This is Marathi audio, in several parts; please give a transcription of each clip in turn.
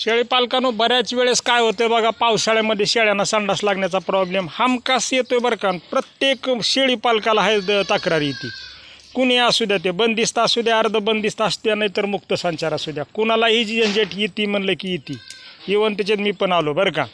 शेळी पालकानं बऱ्याच वेळेस काय होतं बघा पावसाळ्यामध्ये शेळ्यांना संडास लागण्याचा प्रॉब्लेम हमकास येतो आहे बरं का. प्रत्येक शेळी पालकाला आहे द- तक्रार येते कुणी असू द्या ते बंदिस्त असू द्या अर्ध बंदिस्त असू द्या नाही तर मुक्त संचार असू द्या. कुणालाही जी झंझट येते म्हणलं की येते. इवन त्याच्यात मी पण आलो बरं का.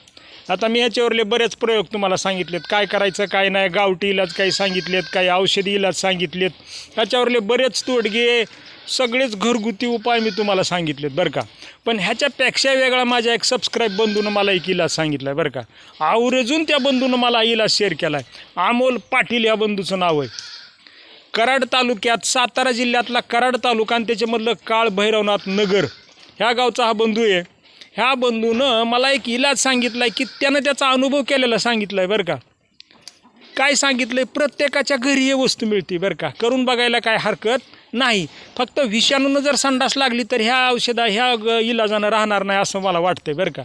आता मी ह्याच्यावरले बरेच प्रयोग तुम्हाला सांगितलेत. काय करायचं काय नाही गावठी इलाज काही सांगितलेत काही औषधी इलाज सांगितलेत. ह्याच्यावरले बरेच तोडगे सगळेच घरगुती उपाय मी तुम्हाला सांगितलेत बरं का. पण ह्याच्यापेक्षा वेगळा माझ्या एक सबस्क्राईब बंधूनं मला एक इलाज सांगितला आहे बरं का. आवर्जून त्या बंधूनं मला इलाज शेअर केला आहे अमोल पाटील या बंधूचं नाव आहे. कराड तालुक्यात सातारा जिल्ह्यातला कराड तालुका आणि त्याच्यामधलं काळ भैरवनाथ नगर. ह्या गावचा हा बंधू आहे. ह्या बंधूनं मला एक इलाज सांगितला आहे की त्यानं त्याचा अनुभव केलेला सांगितला आहे बरं का. काय सांगितलं आहे प्रत्येकाच्या घरी हे वस्तू मिळते बरं का. करून बघायला काय हरकत नाही. फक्त विषाणूनं जर संडास लागली तर ह्या औषधा ह्या इलाजानं राहणार नाही असं मला वाटतंय बरं का.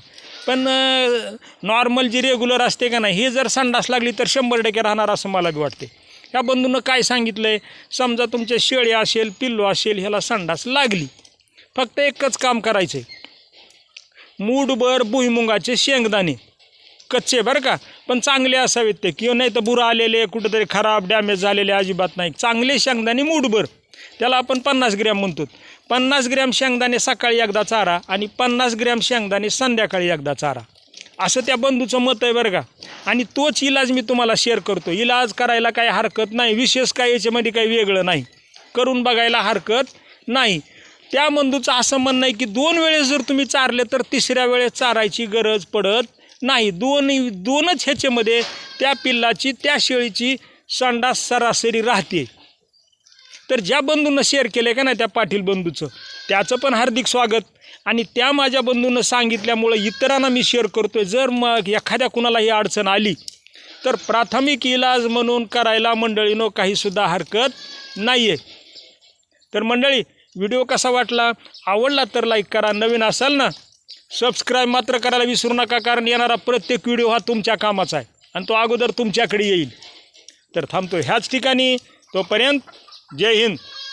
पण नॉर्मल जी रेग्युलर असते का नाही हे जर संडास लागली तर शंभर टक्के राहणार असं मला बी वाटते ह्या बंधूनं काय सांगितलं आहे समजा तुमच्या शेळी असेल पिल्लू असेल ह्याला संडास लागली. फक्त एकच काम करायचं आहे मूठभर भुईमुगाचे शेंगदाणे. कच्चे बरं का? पण चांगले असावेत ते. किंवा नाही तर बुरं आलेले कुठंतरी खराब डॅमेज झालेले अजिबात नाही. चांगले शेंगदाणे मूठभर. त्याला आपण पन्नास ग्रॅम म्हणतो. पन्नास ग्रॅम शेंगदाणे सकाळी एकदा चारा आणि पन्नास ग्रॅम शेंगदाणे संध्याकाळी एकदा चारा. असं त्या बंधूचं मत आहे बरं का? आणि तोच इलाज मी तुम्हाला शेअर करतो इलाज करायला काही हरकत नाही. विशेष काय याच्यामध्ये काही वेगळं नाही. करून बघायला हरकत नाही. त्या बंधूचं असं म्हणणं आहे की दोन वेळेस जर तुम्ही चारले तर तिसऱ्या वेळेस चारायची गरज पडत नाही. दोन दोनच ह्याच्यामध्ये त्या पिल्लाची त्या शेळीची संडास सरासरी राहते. तर ज्या बंधूंना शेअर केलं का ना त्या पाटील बंधूचं त्याचं पण हार्दिक स्वागत. आणि त्या माझ्या बंधूनं सांगितल्यामुळं इतरांना मी शेअर करतो आहे जर मग एखाद्या कुणाला ही अडचण आली तर प्राथमिक इलाज म्हणून करायला मंडळीनं काहीसुद्धा हरकत नाही आहे तर मंडळी व्हिडिओ कसा वाटला? आवडला तर लाईक करा. नवीन असाल ना सबस्क्राईब मात्र करायला विसरू नका कारण येणारा प्रत्येक व्हिडिओ हा तुमच्या कामाचा आहे. आणि तो अगोदर तुमच्याकडे येईल. तर थांबतो ह्याच ठिकाणी तोपर्यंत जय हिंद.